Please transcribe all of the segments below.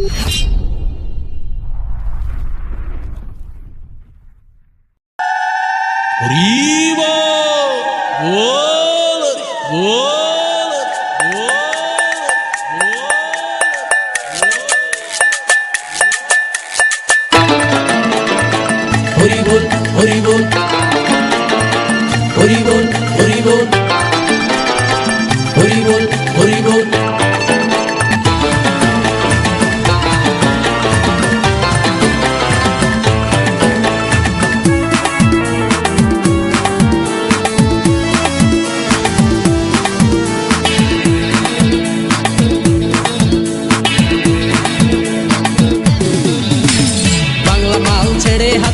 Por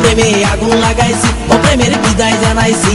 প্রেমে আগুন লাগাইছি ও প্রেমের বিদায় জানাইছি।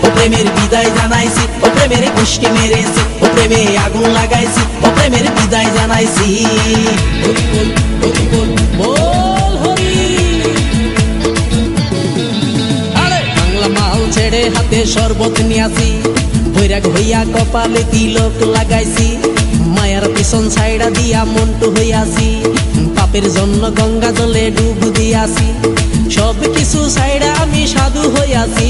প্রেমের বিদায় জানাইছি ও প্রেমের পুষ্টি মেরেছি ও প্রেমে আগুন লাগাইছি ও প্রেমের বিদায় জানাইছি ছেড়ে হাতে শরবত নিয়াছি বৈরাগ হইয়া কপালে তিলক লাগাইছি মায়ার পিছন ছাইড়া দিয়া মন্টু হইয়াছি পাপের জন্য গঙ্গা জলে ডুব দিয়াছি সব কিছু ছাইড়া আমি সাধু হইয়াছি